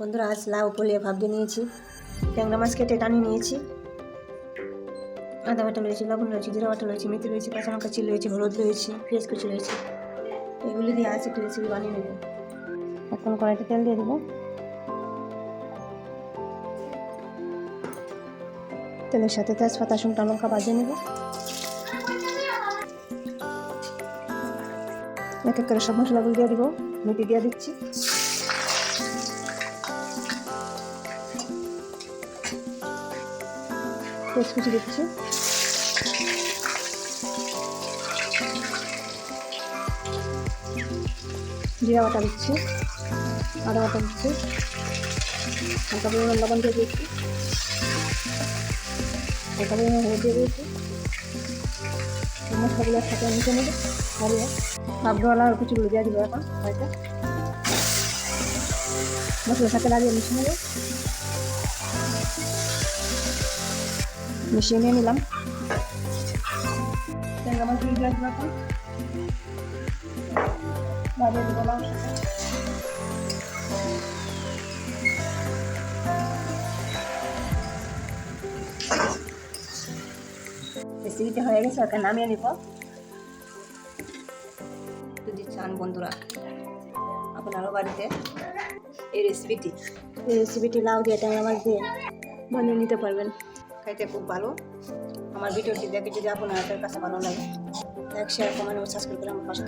বন্ধুরা, আজ লাউ ফলিয়ে ভাবতে নিয়েছি। ট্যাংরা মাছ কেটে টানিয়ে নিয়েছি। আদা বাটা রয়েছে লবণ রয়েছে জিরা বাটা রয়েছে মেথি রয়েছে কাঁচা লঙ্কা চিল রয়েছে হলুদ রয়েছে পেঁয়াজ কুচি রয়েছে এগুলি দিয়ে আজ একটু রেসিপি বানিয়ে নেব। এখন কড়াইতে তেল দিয়ে দেবো। তেলের সাথে তেজপাতা, শুকনো লঙ্কা বাজিয়ে নেব। এক এক করে সব মশলাগুলো দিয়ে দিব। মেথি দিয়ে দিচ্ছি। পেঁয়াজ কুচি দিচ্ছি। জিরা বাটা দিচ্ছি। আদা বাটা দিচ্ছি। হালকা পরিমাণ লবণ দিয়ে দিয়েছি হালকা পরিমাণ হলুদ দিয়ে দিয়েছি এই মশলাগুলোর সাথে মিশে নেবে। দাঁড়িয়ে ভাবডোয়ালা আর কুচিগুলো দিয়ে দিব এখন। হয়তো মশলার সাথে দাঁড়িয়ে মিশে নেবে। মিশিয়ে নিয়ে নিলাম। ট্যাংরা মাছ দিয়ে আসব এখন দাঁড়িয়ে দেবো রেসিপিটা হয়ে গেছে ওকে নামিয়ে নিব। যদি চান বন্ধুরা আপনারও বাড়িতে এই রেসিপিটি এই রেসিপিটি লাউ দিয়ে ট্যাংরা মাছ দিয়ে বানিয়ে নিতে পারবেন। খাইতে খুব ভালো। আমার ভিডিওটি দেখে যদি আপনাদের কাছে ভালো লাগে লাইক শেয়ার কমেন্ট ও সাবস্ক্রাইব করে আমার পাশে